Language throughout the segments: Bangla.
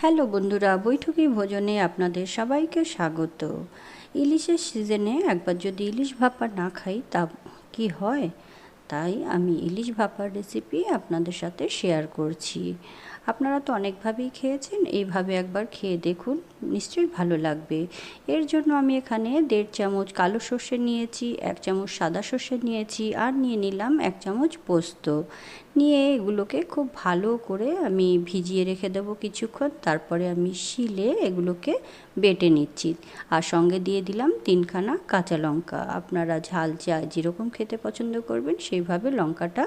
হ্যালো বন্ধুরা, বৈঠকি ভোজনে আপনাদের সবাইকে স্বাগত। ইলিশের সিজনে একবার যদি ইলিশ ভাপা না খাই, তা কি হয়? তাই আমি ইলিশ ভাপার রেসিপি আপনাদের সাথে শেয়ার করছি। আপনারা তো অনেকভাবেই খেয়েছেন, এইভাবে একবার খেয়ে দেখুন, নিশ্চয়ই ভালো লাগবে। এর জন্য আমি এখানে দেড় চামচ কালো সর্ষে নিয়েছি, এক চামচ সাদা সর্ষে নিয়েছি আর নিয়ে নিলাম এক চামচ পোস্ত। নিয়ে এগুলোকে খুব ভালো করে আমি ভিজিয়ে রেখে দেবো কিছুক্ষণ, তারপরে আমি শিলে এগুলোকে বেটে নিচ্ছি। আর সঙ্গে দিয়ে দিলাম তিনখানা কাঁচা লঙ্কা। আপনারা ঝাল চা যেরকম খেতে পছন্দ করবেন, সেইভাবে লঙ্কাটা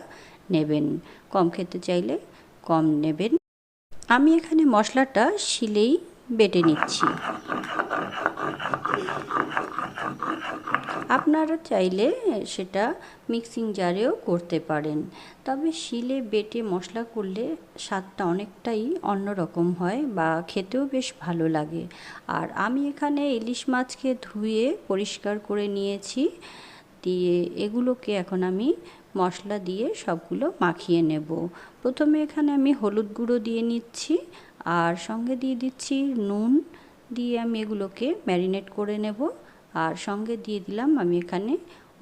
নেবেন। কম খেতে চাইলে কম নেবেন। আমি এখানে মশলাটা শিলেই বেটে নিচ্ছি। আপনারা চাইলে সেটা মিক্সিং জারেও করতে পারেন। তবে শিলে বেটে মশলা করলে স্বাদটা অনেকটাই অন্যরকম হয় বা খেতেও বেশ ভালো লাগে। আর আমি এখানে ইলিশ মাছকে ধুয়ে পরিষ্কার করে নিয়েছি। দিয়ে এগুলোকে এখন আমি মশলা দিয়ে সবগুলো মাখিয়ে নেব। প্রথমে এখানে আমি হলুদ গুঁড়ো দিয়ে নিচ্ছি আর সঙ্গে দিয়ে দিচ্ছি নুন দিয়ে আমি এগুলোকে ম্যারিনেট করে নেব। আর সঙ্গে দিয়ে দিলাম আমি এখানে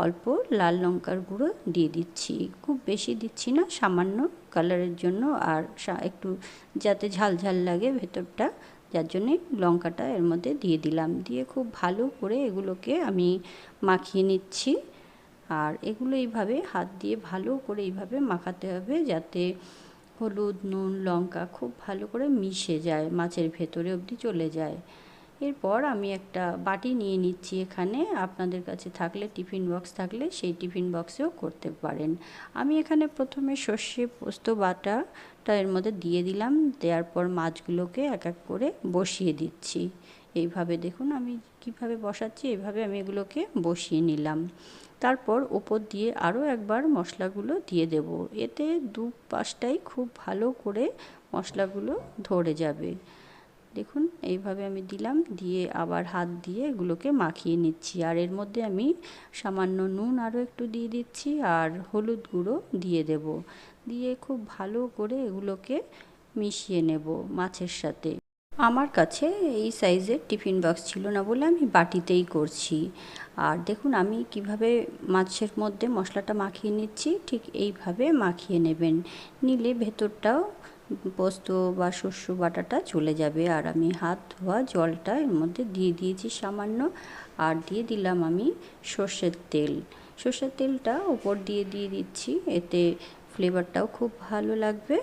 অল্প লাল লঙ্কার গুঁড়ো দিয়ে দিচ্ছি। খুব বেশি দিচ্ছি না, সামান্য কালারের জন্য আর একটু যাতে ঝাল ঝাল লাগে ভেতরটা, যার জন্যে লঙ্কাটা এর মধ্যে দিয়ে দিলাম। দিয়ে খুব ভালো করে এগুলোকে আমি মাখিয়ে নিচ্ছি। আর এগুলো এইভাবে হাত দিয়ে ভালো করে এইভাবে মাখাতে হবে যাতে হলুদ, নুন, লঙ্কা খুব ভালো করে মিশে যায়, মাছের ভেতরে অবধি চলে যায়। এরপর আমি একটা বাটি নিয়ে নিচ্ছি এখানে। আপনাদের কাছে থাকলে টিফিন বক্স থাকলে সেই টিফিন বক্সেও করতে পারেন। আমি এখানে প্রথমে সর্ষে, পোস্ত, বাটাটা এর মধ্যে দিয়ে দিলাম। দেওয়ার পর মাছগুলোকে এক এক করে বসিয়ে দিচ্ছি। এইভাবে দেখুন, আমি কীভাবে বসাচ্ছি, এইভাবে আমি এগুলোকে বসিয়ে নিলাম। তারপর ওপর দিয়ে আরও একবার মশলাগুলো দিয়ে দেব। এতে দু পাশটাই খুব ভালো করে মশলাগুলো ধরে যাবে। দেখুন, এইভাবে আমি দিলাম, দিয়ে আবার হাত দিয়ে এগুলোকে মাখিয়ে নিচ্ছি। আর এর মধ্যে আমি সামান্য নুন আরও একটু দিয়ে দিচ্ছি, আর হলুদ গুঁড়ো দিয়ে দেব। দিয়ে খুব ভালো করে এগুলোকে মিশিয়ে নেব মাছের সাথে। আমার কাছে এই সাইজের টিফিন বক্স ছিল না বলে আমি বাটিতেই করছি। আর দেখুন, আমি কীভাবে মাছের মধ্যে মশলাটা মাখিয়ে নিচ্ছি, ঠিক এইভাবে মাখিয়ে নেবেন। নিলে ভেতরটাও পোস্ত বা শস্য বাটাটা চলে যাবে। আর আমি হাত ধোয়া জলটা এর মধ্যে দিয়ে দিয়েছি সামান্য। আর দিয়ে দিলাম আমি সর্ষের তেল। সর্ষের তেলটা ওপর দিয়ে দিয়ে দিচ্ছি, এতে ফ্লেভারটাও খুব ভালো লাগবে।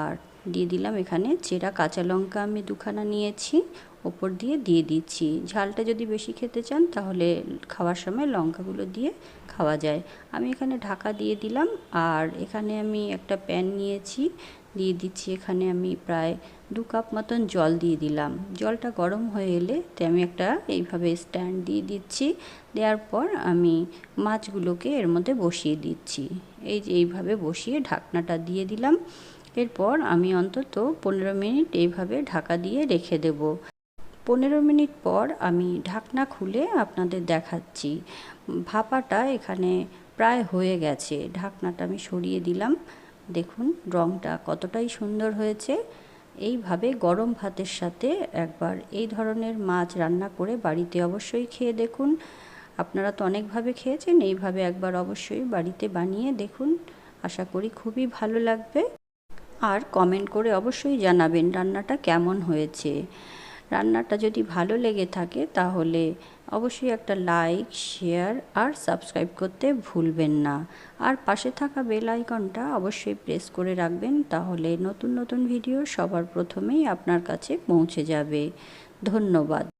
আর দিয়ে দিলাম এখানে চেরা কাঁচা লঙ্কা আমি দুখানা নিয়েছি, ওপর দিয়ে দিয়ে দিচ্ছি। ঝালটা যদি বেশি খেতে চান তাহলে খাওয়ার সময় লঙ্কাগুলো দিয়ে খাওয়া যায়। আমি এখানে ঢাকা দিয়ে দিলাম আর এখানে আমি একটা প্যান নিয়েছি, দিয়ে দিচ্ছি এখানে আমি প্রায় দু কাপ মতন জল দিয়ে দিলাম। জলটা গরম হয়ে এলে তে আমি একটা এইভাবে স্ট্যান্ড দিয়ে দিচ্ছি, দেওয়ার পর আমি মাছগুলোকে এর মধ্যে বসিয়ে দিচ্ছি। এই যে এইভাবে বসিয়ে ঢাকনাটা দিয়ে দিলাম। এরপর আমি অন্তত পনেরো মিনিট এইভাবে ঢাকা দিয়ে রেখে দেব। পনেরো মিনিট পর আমি ঢাকনা খুলে আপনাদের দেখাচ্ছি। ভাপাটা এখানে প্রায় হয়ে গেছে। ঢাকনাটা আমি সরিয়ে দিলাম। দেখুন রঙটা কতটাই সুন্দর হয়েছে। এইভাবে গরম ভাতের সাথে একবার এই ধরনের মাছ রান্না করে বাড়িতে অবশ্যই খেয়ে দেখুন। আপনারা তো অনেকভাবে খেয়েছেন, এইভাবে একবার অবশ্যই বাড়িতে বানিয়ে দেখুন। আশা করি খুবই ভালো লাগবে। আর কমেন্ট করে অবশ্যই জানাবেন রান্নাটা কেমন হয়েছে। রান্নাটা যদি ভালো লেগে থাকে তাহলে অবশ্যই একটা লাইক শেয়ার আর সাবস্ক্রাইব করতে ভুলবেন না। আর পাশে থাকা বেল আইকনটা অবশ্যই প্রেস করে রাখবেন তাহলে নতুন নতুন ভিডিও সবার প্রথমেই আপনার কাছে পৌঁছে যাবে। ধন্যবাদ।